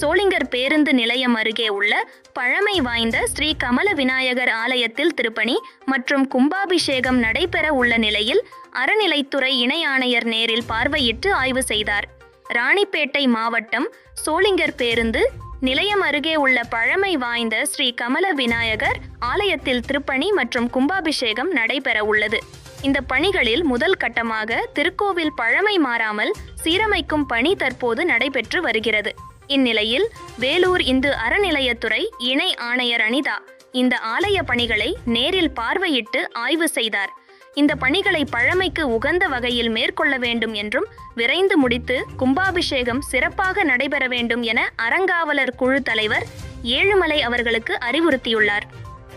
சோளிங்கர் பேருந்து நிலையம் அருகே உள்ள பழமை வாய்ந்த ஸ்ரீ கமல விநாயகர் ஆலயத்தில் திருப்பணி மற்றும் கும்பாபிஷேகம் நடைபெற உள்ள நிலையில் அறநிலைத்துறை இணை ஆணையர் நேரில் பார்வையிட்டு ஆய்வு செய்தார். ராணிப்பேட்டை மாவட்டம் சோளிங்கர் பேருந்து நிலையம் அருகே உள்ள பழமை வாய்ந்த ஸ்ரீ கமல விநாயகர் ஆலயத்தில் திருப்பணி மற்றும் கும்பாபிஷேகம் நடைபெற உள்ளது. இந்த பணிகளில் முதல் கட்டமாக திருக்கோவில் பழமை மாறாமல் சீரமைக்கும் பணி தற்போது நடைபெற்று வருகிறது. இந்நிலையில் வேலூர் இந்து அறநிலையத்துறை இணை ஆணையர் அனிதா இந்த ஆலய பணிகளை நேரில் பார்வையிட்டு ஆய்வு செய்தார். இந்த பணிகளை பழமைக்கு உகந்த வகையில் மேற்கொள்ள வேண்டும் என்றும் விரைந்து முடித்து கும்பாபிஷேகம் சிறப்பாக நடைபெற வேண்டும் என அறங்காவலர் குழு தலைவர் ஏழுமலை அவர்களுக்கு அறிவுறுத்தியுள்ளார்.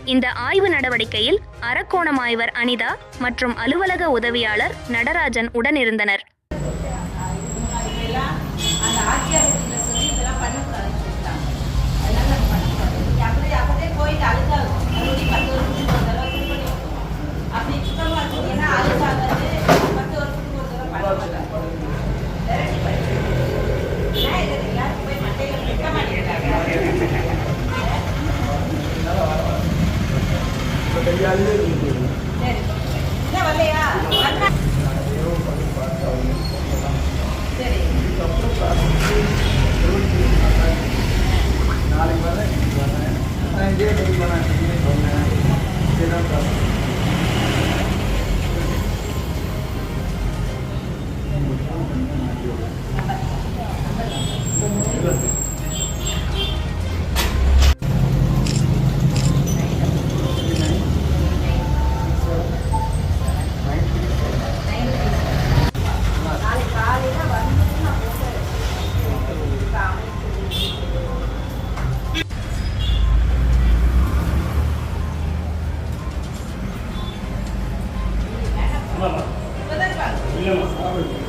இந்த ஆய்வு நடவடிக்கையில் அரக்கோணம் ஆய்வர் அனிதா மற்றும் அலுவலக உதவியாளர் நடராஜன் உடனிருந்தனர். சரி. என்ன சரி நாளைக்கு வரேன் இன்னைக்கு வரேன் நான் இதே டைம் வரேன் இனிமே சொன்னேன் Mama. Mother's